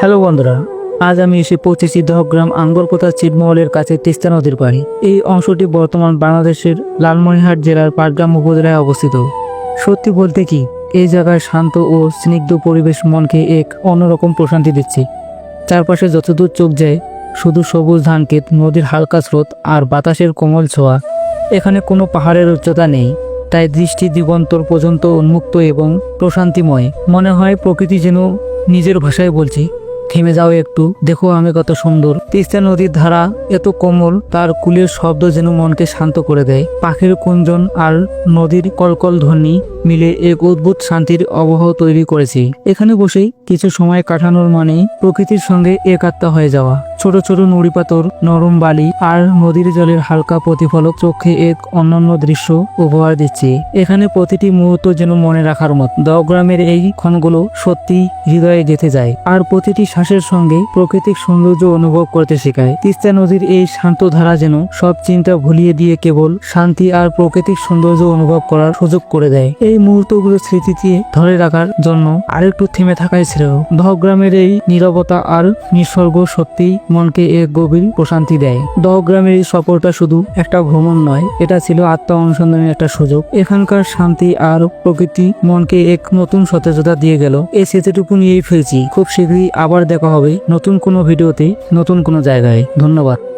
Hello বন্ধুরা, আজ আমি এসে পৌঁছেছি দহগ্রাম আঙ্গলকোতা ছিটমহলের কাছে তিস্তা নদীর পাড়ে। এই অংশটি বর্তমান বাংলাদেশের লালমনিরহাট জেলার পাটগ্রাম উপজেলায় অবস্থিত। সত্যি বলতে কি, এই জায়গার শান্ত ও স্নিগ্ধ পরিবেশ মনকে এক অন্যরকম প্রশান্তি দিচ্ছে। চারপাশে যতদূর চোখ যায়, শুধু সবুজ ধানক্ষেত, নদীর হালকা স্রোত আর বাতাসের কোমল ছোঁয়া। এখানে কোনো পাহাড়ের উচ্চতা নেই, তাই দৃষ্টি দিগন্তর পর্যন্ত উন্মুক্ত এবং প্রশান্তিময়। মনে হয় প্রকৃতি যেন নিজের ভাষায় বলছি থেমে যাও একটু। দেখো আমি কত সুন্দর। তিস্তা নদীর ধারা এত কোমল, তার কুলের শব্দ যেন মনকে শান্ত করে দেয়। পাখির কুঞ্জন আর নদীর কলকল ধ্বনি। মিলে এক অদ্ভুত শান্তির অবহ তৈরি করেছে। এখানে বসেই কিছু সময় কাটানোর মানে প্রকৃতির সঙ্গে একাত্মা হয়ে যাওয়া। ছোট ছোট নুড়ি পাথর, নরম বালি আর নদীর জলের হালকা প্রতিফলক চোখে এক অনন্য দৃশ্য উপহার দিচ্ছে। এখানে প্রতিটি মুহূর্ত যেন মনে রাখার মত। দগ্রামের এই ক্ষণগুলো সত্যি হৃদয়ে গেঁথে যায় আর প্রতিটি শ্বাসের সঙ্গে প্রাকৃতিক সৌন্দর্য অনুভব করতে শেখায়। তিস্তা নদীর এই শান্ত ধারা যেন সব চিন্তা ভুলিয়ে দিয়ে কেবল শান্তি আর প্রাকৃতিক সৌন্দর্য অনুভব করার সুযোগ করে দেয়। এই মুহূর্তগুলো স্মৃতিতে ধরে রাখার জন্য আরেকটু থেমে থাকাই ছিল দহগ্রামের এই নীরবতা আর নিসর্গ সত্যি মনকে এক গভীর প্রশান্তি দেয়। দহগ্রামের এই সফরটা শুধু একটা ভ্রমণ নয়, এটা ছিল আত্মা অনুসন্ধানের একটা সুযোগ। এখানকার শান্তি আর প্রকৃতি মনকে এক নতুন সতেজতা দিয়ে গেল। এই স্মৃতিটুকু নিয়েই ফেলছি খুব শীঘ্রই আবার দেখা হবে নতুন কোনো ভিডিওতে, নতুন কোনো জায়গায়। ধন্যবাদ।